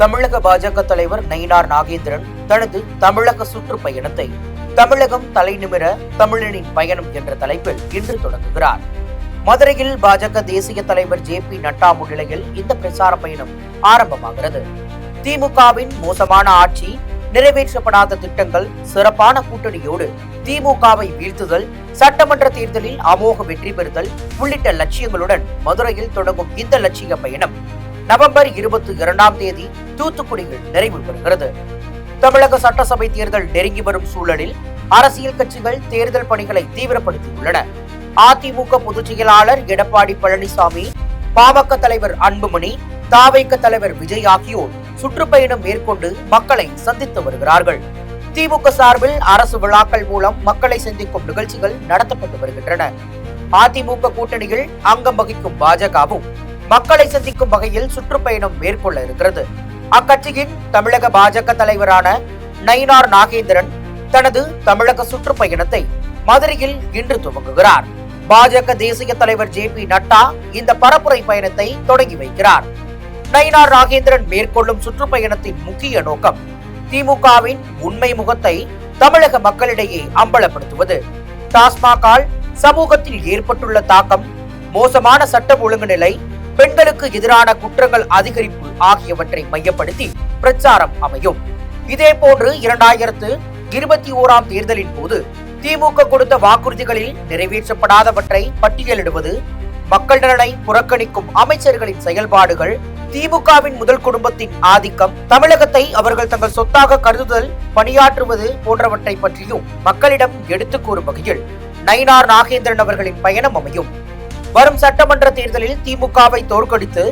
தமிழக பாஜக தலைவர் நயினார் நாகேந்திரன் தனது தமிழக சுற்றுப்பயணத்தை தமிழகம் தலைநிமிர தமிழனின் பயணம் என்ற தலைப்பில் இன்று தொடங்குகிறார். மதுரையில் பாஜக தேசிய தலைவர் ஜே பி நட்டா முன்னிலையில் இந்த பிரச்சார பயணம் ஆரம்பமாகிறது. திமுகவின் மோசமான ஆட்சி நிறைவேற்றப்படாத திட்டங்கள் சிறப்பான கூட்டணியோடு திமுகவை வீழ்த்துதல் சட்டமன்ற தேர்தலில் அமோக வெற்றி பெறுதல் உள்ளிட்ட லட்சியங்களுடன் மதுரையில் தொடங்கும் இந்த லட்சிய பயணம் நவம்பர் இருபத்தி இரண்டாம் தேதி தூத்துக்குடியில் நிறைவு பெறுகிறது. தமிழக சட்டசபை தேர்தல் நெருங்கி வரும் சூழலில் அரசியல் கட்சிகள் தேர்தல் பணிகளை தீவிரப்படுத்தியுள்ளன. அதிமுக பொதுச் செயலாளர் எடப்பாடி பழனிசாமி பாமக தலைவர் அன்புமணி தாவைக்க தலைவர் விஜய் ஆகியோர் சுற்றுப்பயணம் மேற்கொண்டு மக்களை சந்தித்து வருகிறார்கள். திமுக சார்பில் அரசு விழாக்கள் மூலம் மக்களை சந்திக்கும் நிகழ்ச்சிகள் நடத்தப்பட்டு வருகின்றன. அதிமுக கூட்டணியில் அங்கம் வகிக்கும் பாஜகவும் மக்களை சந்திக்கும் வகையில் சுற்றுப்பயணம் மேற்கொள்ள இருக்கிறது. அக்கட்சியின் தமிழக பாஜக தலைவரான நயினார் நாகேந்திரன் தனது தமிழக சுற்றுப்பயணத்தை மதுரையில் இன்று துவங்குகிறார். பாஜக தேசிய தலைவர் ஜே பி நட்டா இந்த பரப்புரை பயணத்தை தொடங்கி வைக்கிறார். நயினார் நாகேந்திரன் மேற்கொள்ளும் சுற்றுப்பயணத்தின் முக்கிய நோக்கம் திமுகவின் உண்மை முகத்தை தமிழக மக்களிடையே அம்பலப்படுத்துவது. டாஸ்மாகால் சமூகத்தில் ஏற்பட்டுள்ள தாக்கம் மோசமான சட்டம் ஒழுங்கு நிலை பெண்களுக்கு எதிரான குற்றங்கள் அதிகரிப்பு ஆகியவற்றை மையப்படுத்தி பிரச்சாரம் அமையும். இதே போன்று இரண்டாயிரத்து இருபத்தி ஓராம் தேர்தலின் போது திமுக கொடுத்த வாக்குறுதிகளில் நிறைவேற்றப்படாதவற்றை பட்டியலிடுவது மக்கள் நலனை புறக்கணிக்கும் அமைச்சர்களின் செயல்பாடுகள் திமுகவின் முதல் குடும்பத்தின் ஆதிக்கம் தமிழகத்தை அவர்கள் தங்கள் சொத்தாக கருதுதல் பணியாற்றுவது போன்றவற்றை பற்றியும் மக்களிடம் எடுத்துக் கூறும் வகையில் நயினார் நாகேந்திரன் அவர்களின் பயணம் அமையும். வரும் சட்டமன்ற தேர்தலில் திமுகவை தோற்கடித்து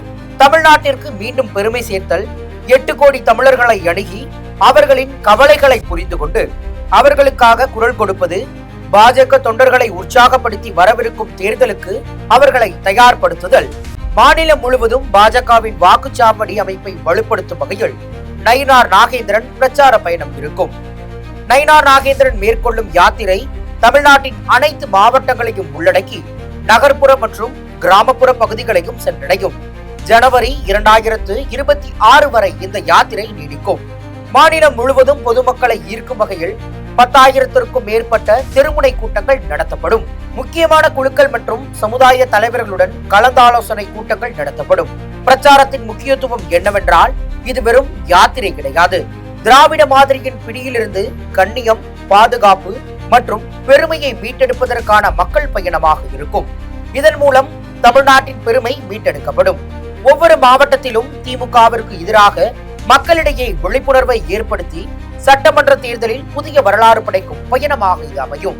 தமிழ்நாட்டிற்கு மீண்டும் பெருமை சேர்த்தல் எட்டு கோடி தமிழர்களை அணுகி அவர்களின் கவலைகளை புரிந்து கொண்டு அவர்களுக்காக குரல் கொடுப்பது பாஜக தொண்டர்களை உற்சாகப்படுத்தி வரவிருக்கும் தேர்தலுக்கு அவர்களை தயார்படுத்துதல். மாநிலம் முழுவதும் பாஜகவின் வாக்குச்சாவடி அமைப்பை வலுப்படுத்தும் வகையில் நயினார் நாகேந்திரன் பிரச்சார பயணம் இருக்கும். நயினார் நாகேந்திரன் மேற்கொள்ளும் யாத்திரை தமிழ்நாட்டின் அனைத்து மாவட்டங்களையும் உள்ளடக்கி நகர்ப்புற மற்றும் கிராமப்புற பகுதிகளையும் சென்றடையும். ஜனவரி இரண்டாயிரத்து இருபத்தி ஆறு வரை இந்த யாத்திரை நீடிக்கும். மாநிலம் முழுவதும் பொதுமக்களை ஈர்க்கும் வகையில் பத்தாயிரத்திற்கும் மேற்பட்ட தெருமுனை கூட்டங்கள் நடத்தப்படும். முக்கியமான குழுக்கள் மற்றும் சமுதாய தலைவர்களுடன் கலந்தாலோசனை கூட்டங்கள் நடத்தப்படும். பிரச்சாரத்தின் முக்கியத்துவம் என்னவென்றால் இது வெறும் யாத்திரை கிடையாது. திராவிட மாதிரியின் பிடியிலிருந்து கண்ணியம் பாதுகாப்பு மற்றும் பெருமையை மீட்டெடுப்பதற்கான மக்கள் பயணமாக இருக்கும். இதன் மூலம் தமிழ்நாட்டின் பெருமை மீட்டெடுக்கப்படும். ஒவ்வொரு மாவட்டத்திலும் திமுகவிற்கு எதிராக மக்களிடையே விழிப்புணர்வை ஏற்படுத்தி சட்டமன்ற தேர்தலில் புதிய வரலாறு படைக்கும் பயணமாக இது அமையும்.